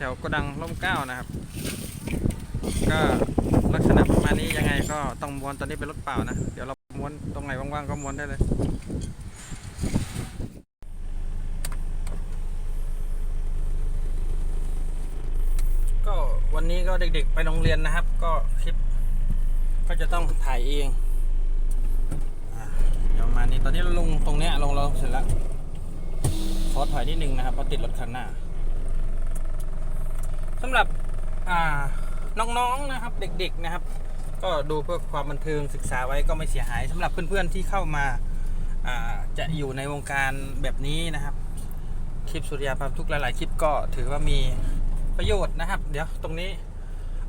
แถวโกดังร่มเก้านะครับ ก็ลักษณะประมาณนี้ยังไงก็ต้องม้วนตอนนี้เป็นรถเปล่านะ เดี๋ยวเราม้วนตรงไหนว่างๆก็ม้วนได้เลยก็วันนี้ก็เด็กๆไปโรงเรียนนะครับ ก็คลิปก็จะต้องถ่ายเองเดี๋ยวมานี้ตอนนี้เราลงตรงเนี้ยลงเราเสร็จแล้วขอถอยนิดนึงนะครับเพราะติดรถคันหน้า สำหรับอ่าน้องๆนะครับ เด็กๆนะครับ ก็ดูเพื่อความบันเทิงศึกษาไว้ก็ไม่เสียหายสำหรับเพื่อนๆที่เข้ามาอ่าจะอยู่ในวงการแบบนี้นะครับ คลิปสุริยาพามทุกหลาย ๆ คลิปก็ถือว่ามีประโยชน์นะครับ เดี๋ยวตรงนี้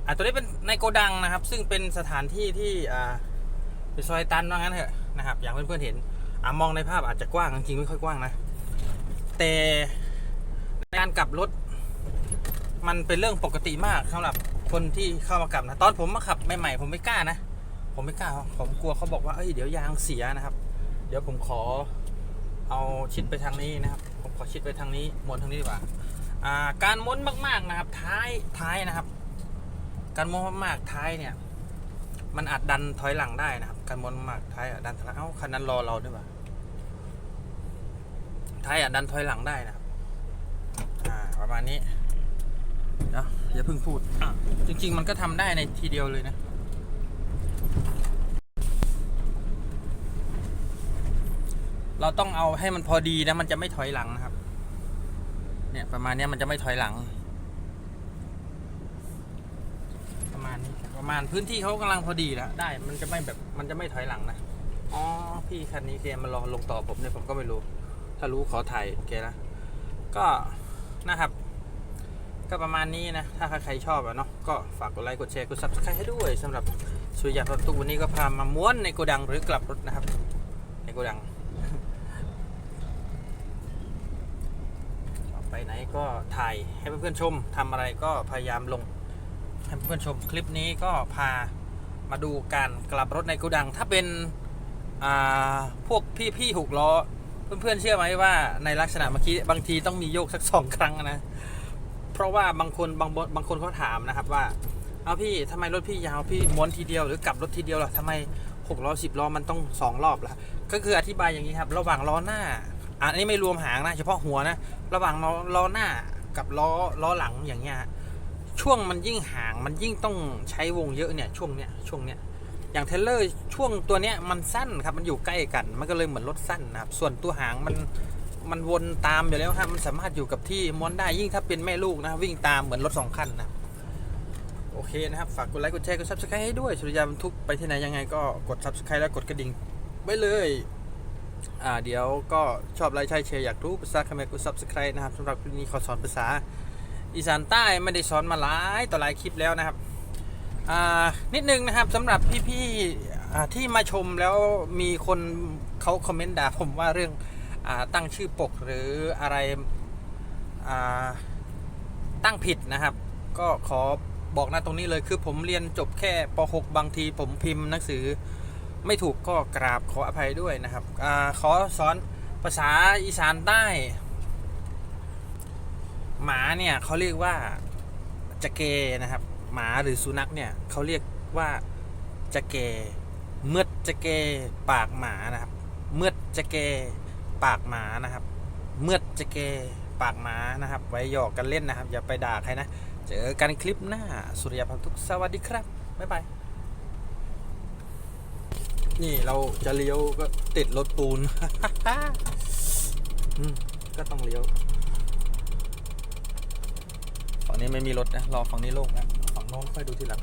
อ่าตัวนี้เป็นในโกดังนะครับ ซึ่งเป็นสถานที่ที่อ่าเป็นซอยตันว่างั้นเถอะนะครับ อย่างเพื่อนๆเห็นอ่ามองในภาพอาจจะกว้างจริงๆไม่ค่อยกว้างนะ แต่ในการกลับรถ มันเป็นเรื่องปกติมากสำหรับคนที่เข้ามากลับนะ ตอนผมมาขับใหม่ๆผมไม่กล้านะ ผมไม่กล้า ผมกลัวเขาบอกว่าเอ้ยเดี๋ยวยางเสียนะครับ เดี๋ยวผมขอเอาชิดไปทางนี้นะครับ ผมขอชิดไปทางนี้ม้วนทางนี้ดีกว่าอ่าการม้วนมากๆนะครับ ท้ายท้ายนะครับ การม้วนมากๆท้ายเนี่ย มันอาจดันถอยหลังได้นะครับ การม้วนมากท้ายอาจดันถอยหลังเอ้าคันนั้นรอเราด้วยว่ะท้ายอาจดันถอยหลังได้นะครับ อ่าประมาณนี้ เดี๋ยวอย่าเพิ่งพูดอะจริง ๆ มันก็ทำได้ในทีเดียวเลยนะ เราต้องเอาให้มันพอดีนะ มันจะไม่ถอยหลังนะครับ เนี่ยประมาณเนี้ยมันจะไม่ถอยหลัง ประมาณนี้ประมาณพื้นที่เขากำลังพอดีแล้วได้มันจะไม่แบบมันจะไม่ถอยหลังนะอ๋อพี่คันนี้แกมารอลงต่อผมเนี่ยผมก็ไม่รู้ ถ้ารู้ขอถ่ายแกนะก็นะครับ ก็ประมาณนี้นะ ถ้าใครชอบอะเนาะก็ฝากกดไลค์กดแชร์กด subscribe ให้ด้วยสำหรับสุริยะรถตุกวันนี้ก็พามาม้วนในโกดังหรือกลับรถนะครับ ในโกดังไปไหนก็ถ่ายให้เพื่อนๆชมทำอะไรก็พยายามลงให้เพื่อนๆชมคลิปนี้ก็พามาดูการกลับรถในโกดัง ถ้าเป็นอ่าพวกพี่ๆหกล้อ เพื่อนๆเชื่อไหมว่าในลักษณะเมื่อกี้บางทีต้องมีโยกสักสองครั้งนะ ราะว่าบางคนบางบบางคนเขาถามนะครับว่า เอาพี่ทำไมรถพี่ยาวพี่ม้วนทีเดียวหรือกลับรถทีเดียวล่ะทำไมหกล้อสิบล้อมันต้องสองรอบล่ะก็คืออธิบายอย่างนี้ครับ ระหว่างล้อหน้าอันนี้ไม่รวมหางนะเฉพาะหัวนะระหว่างล้อล้อหน้ากับล้อล้อหลังอย่างเงี้ยช่วงมันยิ่งห่างมันยิ่งต้องใช้วงเยอะเนี่ยช่วงเนี้ยช่วงเนี้ยอย่างเทเลอร์ช่วงตัวเนี้ยมันสั้นครับมันอยู่ใกล้กัน มันก็เลยเหมือนรถสั้นนะครับส่วนตัวหางมัน มันวนตามอยู่แล้วครับมันสามารถอยู่กับที่ม้วนได้ยิ่งถ้าเป็นแม่ลูกนะวิ่งตามเหมือนรถสองคันนะโอเคนะครับ ฝากกดไลค์กดแชร์กด subscribe ให้ด้วยสุริยาบรรทุกไปที่ไหนยังไงก็กด subscribe แล้วกดกระดิ่งไว้เลยอ่าเดี๋ยวก็ชอบไลค์ใช่แชร์อยากรู้ภาษาเขมรกด subscribe นะครับสำหรับคลิปนี้ขอสอนภาษาอีสานใต้ไม่ได้สอนมาหลายต่อหลายคลิปแล้วนะครับอ่านิดนึงนะครับสำหรับพี่ๆที่มาชมแล้วมีคนเขาคอมเมนต์ด่าผมว่าเรื่อง ตั้งชื่อปกหรืออะไรตั้งผิดนะครับ ก็ขอบอกนะตรงนี้เลยคือผมเรียนจบแค่ป .6 บางทีผมพิมพ์หนังสือไม่ถูกก็กราบขออภัยด้วยนะครับอขอสอนภาษาอีสานใต้ หมาเนี่ยเขาเรียกว่าจะเกนะครับ หมาหรือสุนัขเนี่ยเขาเรียกว่าจะเกเมือดจะเกปากหมานะครับเมือดจะเก ปากหมานะครับ เมื่อจะเกปากหมานะครับ ไว้หยอกกันเล่นนะครับ อย่าไปด่าใครนะ เจอกันคลิปหน้า สุริยาพันทุกสวัสดีครับ บ๊ายบาย นี่เราจะเลี้ยวก็ติดรถปูน ก็ต้องเลี้ยว ฝั่งนี้ไม่มีรถนะ รอฝั่งนี้โล่งนะฝั่งโน้นค่อยดูทีหลัง